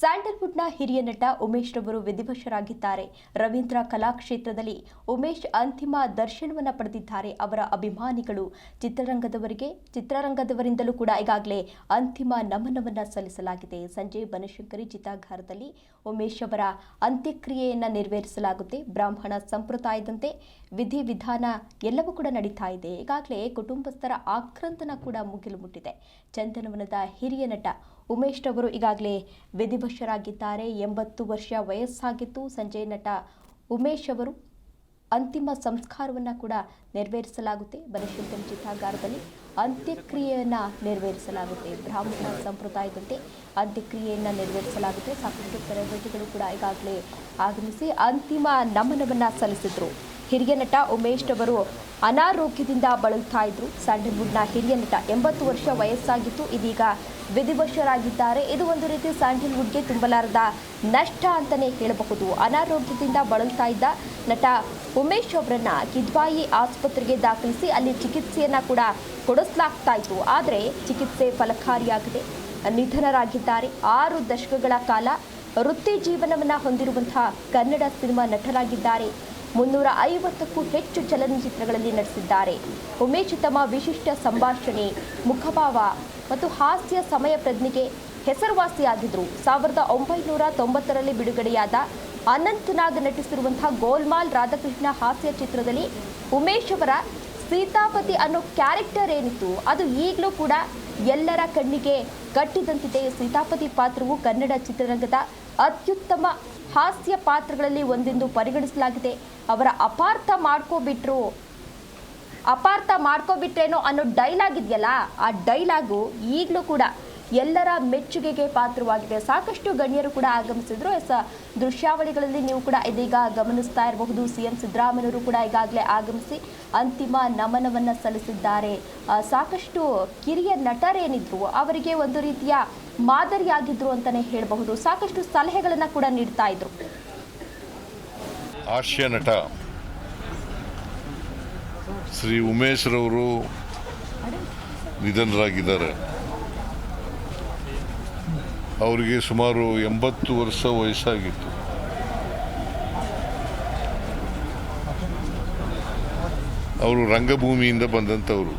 ಸ್ಯಾಂಡಲ್ವುಡ್ನ ಹಿರಿಯ ನಟ ಉಮೇಶ್ ರವರು ವಿಧಿವಶರಾಗಿದ್ದಾರೆ. ರವೀಂದ್ರ ಕಲಾಕ್ಷೇತ್ರದಲ್ಲಿ ಉಮೇಶ್ ಅಂತಿಮ ದರ್ಶನವನ್ನು ಪಡೆದಿದ್ದಾರೆ. ಅವರ ಅಭಿಮಾನಿಗಳು ಚಿತ್ರರಂಗದವರಿಗೆ, ಚಿತ್ರರಂಗದವರಿಂದಲೂ ಕೂಡ ಈಗಾಗಲೇ ಅಂತಿಮ ನಮನವನ್ನು ಸಲ್ಲಿಸಲಾಗಿದೆ. ಸಂಜೆ ಬನಶಂಕರಿ ಚಿತಾಗಾರದಲ್ಲಿ ಉಮೇಶ್ ಅವರ ಅಂತ್ಯಕ್ರಿಯೆಯನ್ನು ನೆರವೇರಿಸಲಾಗುತ್ತೆ. ಬ್ರಾಹ್ಮಣ ಸಂಪ್ರದಾಯದಂತೆ ವಿಧಿವಿಧಾನ ಎಲ್ಲವೂ ಕೂಡ ನಡೀತಾ ಇದೆ. ಈಗಾಗಲೇ ಕುಟುಂಬಸ್ಥರ ಆಕ್ರಂದನ ಕೂಡ ಮುಗಿಲು ಮುಟ್ಟಿದೆ. ಚಂದನವನದ ಹಿರಿಯ ನಟ ಉಮೇಶ್ ರವರು ಈಗಾಗಲೇ ವಿಧಿವಶರಾಗಿದ್ದಾರೆ. ಎಂಬತ್ತು ವರ್ಷ ವಯಸ್ಸಾಗಿತ್ತು ಸಂಜಯ್ ನಟ ಉಮೇಶ್ ಅವರು ಅಂತಿಮ ಸಂಸ್ಕಾರವನ್ನು ಕೂಡ ನೆರವೇರಿಸಲಾಗುತ್ತೆ. ಬನಶಂಕರಿ ಚಿತಾಗಾರದಲ್ಲಿ ಅಂತ್ಯಕ್ರಿಯೆಯನ್ನು ನೆರವೇರಿಸಲಾಗುತ್ತೆ. ಬ್ರಾಹ್ಮಣ ಸಂಪ್ರದಾಯದಂತೆ ಅಂತ್ಯಕ್ರಿಯೆಯನ್ನು ನೆರವೇರಿಸಲಾಗುತ್ತೆ. ಸಾಕಷ್ಟು ತರಬೇತಿಗಳು ಕೂಡ ಈಗಾಗಲೇ ಆಗಮಿಸಿ ಅಂತಿಮ ನಮನವನ್ನು ಸಲ್ಲಿಸಿದರು. ಹಿರಿಯ ನಟ ಉಮೇಶ್ ಅವರು ಅನಾರೋಗ್ಯದಿಂದ ಬಳಲ್ತಾ ಇದ್ರು. ಸ್ಯಾಂಡಲ್ವುಡ್ನ ಹಿರಿಯ ನಟ ಎಂಬತ್ತು ವರ್ಷ ವಯಸ್ಸಾಗಿತ್ತು ಇದೀಗ ವಿಧಿವಶರಾಗಿದ್ದಾರೆ. ಇದು ಒಂದು ರೀತಿ ಸ್ಯಾಂಡಲ್ವುಡ್ಗೆ ತುಂಬಲಾರದ ನಷ್ಟ ಅಂತಲೇ ಹೇಳಬಹುದು. ಅನಾರೋಗ್ಯದಿಂದ ಬಳಲ್ತಾ ಇದ್ದ ನಟ ಉಮೇಶ್ ಅವರನ್ನ ಕಿದ್ವಾಯಿ ಆಸ್ಪತ್ರೆಗೆ ದಾಖಲಿಸಿ ಅಲ್ಲಿ ಚಿಕಿತ್ಸೆಯನ್ನ ಕೂಡ ಕೊಡಿಸಲಾಗ್ತಾ ಇತ್ತು. ಆದರೆ ಚಿಕಿತ್ಸೆ ಫಲಕಾರಿಯಾಗಿದೆ ನಿಧನರಾಗಿದ್ದಾರೆ. ಆರು ದಶಕಗಳ ಕಾಲ ವೃತ್ತಿ ಜೀವನವನ್ನು ಹೊಂದಿರುವಂತಹ ಕನ್ನಡ ಸಿನಿಮಾ ನಟರಾಗಿದ್ದಾರೆ. ಮುನ್ನೂರ ಐವತ್ತಕ್ಕೂ ಹೆಚ್ಚು ಚಲನಚಿತ್ರಗಳಲ್ಲಿ ನಟಿಸಿದ್ದಾರೆ. ಉಮೇಶ್ ತಮ್ಮ ವಿಶಿಷ್ಟ ಸಂಭಾಷಣೆ, ಮುಖಭಾವ ಮತ್ತು ಹಾಸ್ಯ ಸಮಯ ಪ್ರಜ್ಞೆಗೆ ಹೆಸರುವಾಸಿಯಾಗಿದ್ದರು. ಸಾವಿರದ ಒಂಬೈನೂರ ತೊಂಬತ್ತರಲ್ಲಿ ಬಿಡುಗಡೆಯಾದ ಅನಂತನಾಗ್ ನಟಿಸಿರುವಂತಹ ಗೋಲ್ಮಾಲ್ ರಾಧಾಕೃಷ್ಣ ಹಾಸ್ಯ ಚಿತ್ರದಲ್ಲಿ ಉಮೇಶ್ ಅವರ ಸೀತಾಪತಿ ಅನ್ನೋ ಕ್ಯಾರೆಕ್ಟರ್ ಏನಿತ್ತು, ಅದು ಈಗಲೂ ಕೂಡ ಎಲ್ಲರ ಕಣ್ಣಿಗೆ ಕಟ್ಟಿದಂತಿದೆ ಸೀತಾಪತಿ ಪಾತ್ರವು ಕನ್ನಡ ಚಿತ್ರರಂಗದ ಅತ್ಯುತ್ತಮ ಹಾಸ್ಯ ಪಾತ್ರಗಳಲ್ಲಿ ಒಂದೆಂದು ಪರಿಗಣಿಸಲಾಗಿದೆ. ಅವರ ಅಪಾರ್ಥ ಮಾಡ್ಕೋಬಿಟ್ರು ಅಪಾರ್ಥ ಮಾಡ್ಕೋಬಿಟ್ರೇನೋ ಅನ್ನೋ ಡೈಲಾಗ್ ಇದೆಯಲ್ಲ ಆ ಡೈಲಾಗು ಈಗಲೂ ಕೂಡ ಎಲ್ಲರ ಮೆಚ್ಚುಗೆಗೆ ಪಾತ್ರವಾಗಿದೆ. ಸಾಕಷ್ಟು ಗಣ್ಯರು ಕೂಡ ಆಗಮಿಸಿದ್ರು. ಎಸ್, ದೃಶ್ಯಾವಳಿಗಳಲ್ಲಿ ನೀವು ಕೂಡ ಇದೀಗ ಗಮನಿಸ್ತಾ ಇರಬಹುದು. ಸಿ ಎಂ ಸಿದ್ದರಾಮಯ್ಯವರು ಕೂಡ ಈಗಾಗಲೇ ಆಗಮಿಸಿ ಅಂತಿಮ ನಮನವನ್ನು ಸಲ್ಲಿಸಿದ್ದಾರೆ. ಸಾಕಷ್ಟು ಕಿರಿಯ ನಟರೇನಿದ್ರು, ಅವರಿಗೆ ಒಂದು ರೀತಿಯ ಮಾದರಿಯಾಗಿದ್ರು ಅಂತಲೇ ಹೇಳಬಹುದು. ಸಾಕಷ್ಟು ಸಲಹೆಗಳನ್ನು ಕೂಡ ನೀಡ್ತಾ ಇದ್ರು. ಹಾಸ್ಯ ನಟ ಶ್ರೀ ಉಮೇಶ್ ರವರು ನಿಧನರಾಗಿದ್ದಾರೆ. ಅವರಿಗೆ ಸುಮಾರು ಎಂಬತ್ತು ವರ್ಷ ವಯಸ್ಸಾಗಿತ್ತು. ಅವರು ರಂಗಭೂಮಿಯಿಂದ ಬಂದಂಥವರು.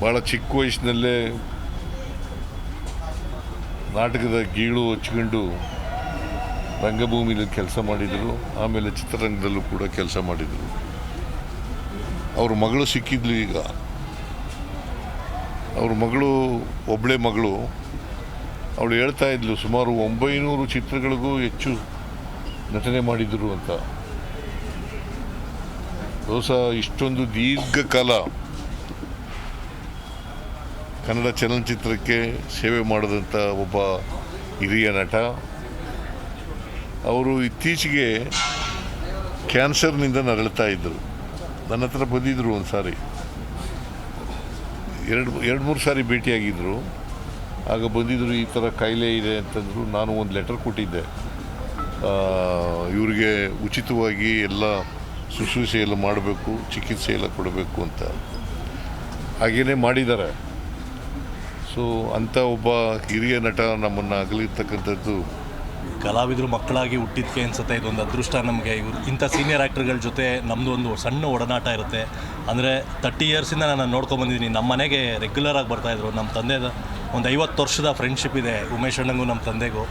ಭಾಳ ಚಿಕ್ಕ ವಯಸ್ಸಿನಲ್ಲೇ ನಾಟಕದ ಗೀಳು ಹಚ್ಕೊಂಡು ರಂಗಭೂಮಿಯಲ್ಲಿ ಕೆಲಸ ಮಾಡಿದರು, ಆಮೇಲೆ ಚಿತ್ರರಂಗದಲ್ಲೂ ಕೂಡ ಕೆಲಸ ಮಾಡಿದರು. ಅವ್ರ ಮಗಳು ಸಿಕ್ಕಿದ್ಲು ಈಗ. ಅವ್ರ ಮಗಳು ಒಬ್ಬಳೆ ಮಗಳು. ಅವಳು ಹೇಳ್ತಾ ಇದ್ಲು, ಸುಮಾರು ಒಂಬೈನೂರು ಚಿತ್ರಗಳಿಗೂ ಹೆಚ್ಚು ನಟನೆ ಮಾಡಿದರು ಅಂತ. ಹೊಸ ಇಷ್ಟೊಂದು ದೀರ್ಘಕಾಲ ಕನ್ನಡ ಚಲನಚಿತ್ರಕ್ಕೆ ಸೇವೆ ಮಾಡಿದಂಥ ಒಬ್ಬ ಹಿರಿಯ ನಟ. ಅವರು ಇತ್ತೀಚೆಗೆ ಕ್ಯಾನ್ಸರ್ನಿಂದ ನರಳ್ತಾ ಇದ್ದರು ನನ್ನ ಹತ್ರ ಬಂದಿದ್ದರು ಒಂದು ಸಾರಿ ಎರಡು ಎರಡು, ಮೂರು ಸಾರಿ ಭೇಟಿಯಾಗಿದ್ದರು ಆಗ ಬಂದಿದ್ದರು ಈ ಥರ ಕಾಯಿಲೆ ಇದೆ ಅಂತಂದರು, ನಾನು ಒಂದು ಲೆಟರ್ ಕೊಟ್ಟಿದ್ದೆ. ಇವರಿಗೆ ಉಚಿತವಾಗಿ ಎಲ್ಲ ಶುಶ್ರೂಷೆ ಮಾಡಬೇಕು, ಚಿಕಿತ್ಸೆ ಎಲ್ಲ ಕೊಡಬೇಕು ಅಂತ. ಹಾಗೇನೇ ಮಾಡಿದ್ದಾರೆ. ಸೊ ಅಂಥ ಒಬ್ಬ ಹಿರಿಯ ನಟ ನಮ್ಮನ್ನು ಅಗಲಿರ್ತಕ್ಕಂಥದ್ದು ಕಲಾವಿದರು ಮಕ್ಕಳಾಗಿ ಹುಟ್ಟಿದ್ಕೆ ಅನ್ಸುತ್ತೆ, ಇದೊಂದು ಅದೃಷ್ಟ ನಮಗೆ. ಇವ್ರು ಇಂಥ ಸೀನಿಯರ್ ಆ್ಯಕ್ಟರ್ಗಳ ಜೊತೆ ನಮ್ಮದು ಒಂದು ಸಣ್ಣ ಒಡನಾಟ ಇರುತ್ತೆ. ಅಂದರೆ ತರ್ಟಿ ಇಯರ್ಸಿಂದ ನಾನು ನೋಡ್ಕೊಂಬಂದಿದ್ದೀನಿ ನಮ್ಮ ಮನೆಗೆ ರೆಗ್ಯುಲರ್ ಆಗಿ ಬರ್ತಾಯಿದ್ರು ನಮ್ಮ ತಂದೆದ ಒಂದು ಐವತ್ತು ವರ್ಷದ ಫ್ರೆಂಡ್ಶಿಪ್ ಇದೆ ಉಮೇಶ್ ಅಣ್ಣಂಗೂ ನಮ್ಮ ತಂದೆಗೂ.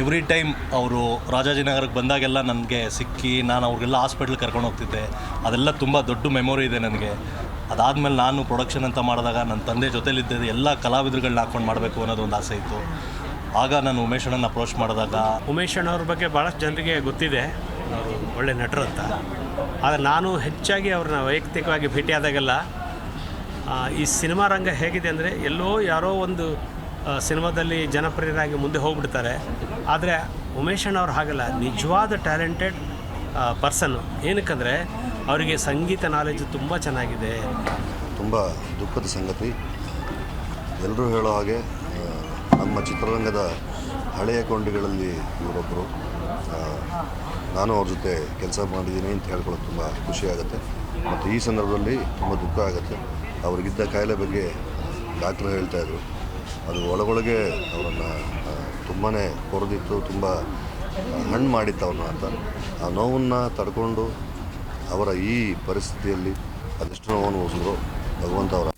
ಎವ್ರಿ ಟೈಮ್ ಅವರು ರಾಜಾಜಿನಗರಕ್ಕೆ ಬಂದಾಗೆಲ್ಲ ನನಗೆ ಸಿಕ್ಕಿ ನಾನು ಅವ್ರಿಗೆಲ್ಲ ಹಾಸ್ಪಿಟ್ಲ್ ಕರ್ಕೊಂಡು ಹೋಗ್ತಿದ್ದೆ. ಅದೆಲ್ಲ ತುಂಬ ದೊಡ್ಡ ಮೆಮೊರಿ ಇದೆ ನನಗೆ. ಅದಾದಮೇಲೆ ನಾನು ಪ್ರೊಡಕ್ಷನ್ ಅಂತ ಮಾಡಿದಾಗ ನನ್ನ ತಂದೆ ಜೊತೆಲಿದ್ದ ಎಲ್ಲ ಕಲಾವಿದರುಗಳನ್ನ ಹಾಕ್ಕೊಂಡು ಮಾಡಬೇಕು ಅನ್ನೋದು ಒಂದು ಆಸೆ ಇತ್ತು. ಆಗ ನಾನು ಉಮೇಶ್ ಅಣ್ಣನ ಅಪ್ರೋಚ್ ಮಾಡಿದಾಗ ಉಮೇಶ್ ಅಣ್ಣವ್ರ ಬಗ್ಗೆ ಭಾಳಷ್ಟು ಜನರಿಗೆ ಗೊತ್ತಿದೆ. ಅವರು ಒಳ್ಳೆ ನಟರು ಅಂತ. ಆದರೆ ನಾನು ಹೆಚ್ಚಾಗಿ ಅವ್ರನ್ನ ವೈಯಕ್ತಿಕವಾಗಿ ಭೇಟಿಯಾದಾಗೆಲ್ಲ ಈ ಸಿನಿಮಾ ರಂಗ ಹೇಗಿದೆ ಅಂದರೆ ಎಲ್ಲೋ ಯಾರೋ ಒಂದು ಸಿನಿಮಾದಲ್ಲಿ ಜನಪ್ರಿಯರಾಗಿ ಮುಂದೆ ಹೋಗ್ಬಿಡ್ತಾರೆ. ಆದರೆ ಉಮೇಶ್ ಅಣ್ಣವ್ರು ಹಾಗಲ್ಲ. ನಿಜವಾದ ಟ್ಯಾಲೆಂಟೆಡ್ ಪರ್ಸನ್ನು ಏನಕ್ಕಂದರೆ ಅವರಿಗೆ ಸಂಗೀತ ನಾಲೆಜ್ ತುಂಬ ಚೆನ್ನಾಗಿದೆ. ತುಂಬ ದುಃಖದ ಸಂಗತಿ. ಎಲ್ಲರೂ ಹೇಳೋ ಹಾಗೆ ನಮ್ಮ ಚಿತ್ರರಂಗದ ಹಳೆಯ ಕೊಂಡಿಗಳಲ್ಲಿ ಇವರೊಬ್ಬರು ನಾನು ಅವ್ರ ಜೊತೆ ಕೆಲಸ ಮಾಡಿದ್ದೀನಿ ಅಂತ ಹೇಳ್ಕೊಳ್ಳೋದು ತುಂಬ ಖುಷಿಯಾಗುತ್ತೆ ಮತ್ತು ಈ ಸಂದರ್ಭದಲ್ಲಿ ತುಂಬ ದುಃಖ ಆಗುತ್ತೆ. ಅವ್ರಿಗಿದ್ದ ಕಾಯಿಲೆ ಬಗ್ಗೆ ಡಾಕ್ಟ್ರು ಹೇಳ್ತಾಯಿದ್ರು ಅದು ಒಳಗೊಳಗೆ ಅವರನ್ನು ತುಂಬಾ ಕೊರೆದಿತ್ತು, ತುಂಬ ಹಣ್ಣು ಮಾಡಿತ್ತು ಅವ್ರನ್ನ ಅಂತ. ಆ ನೋವನ್ನು ತಡ್ಕೊಂಡು ಅವರ ಈ ಪರಿಸ್ಥಿತಿಯಲ್ಲಿ ಅದೆಷ್ಟು ನೋವನ್ನು ಓದಿದ್ರು ಭಗವಂತ ಅವರ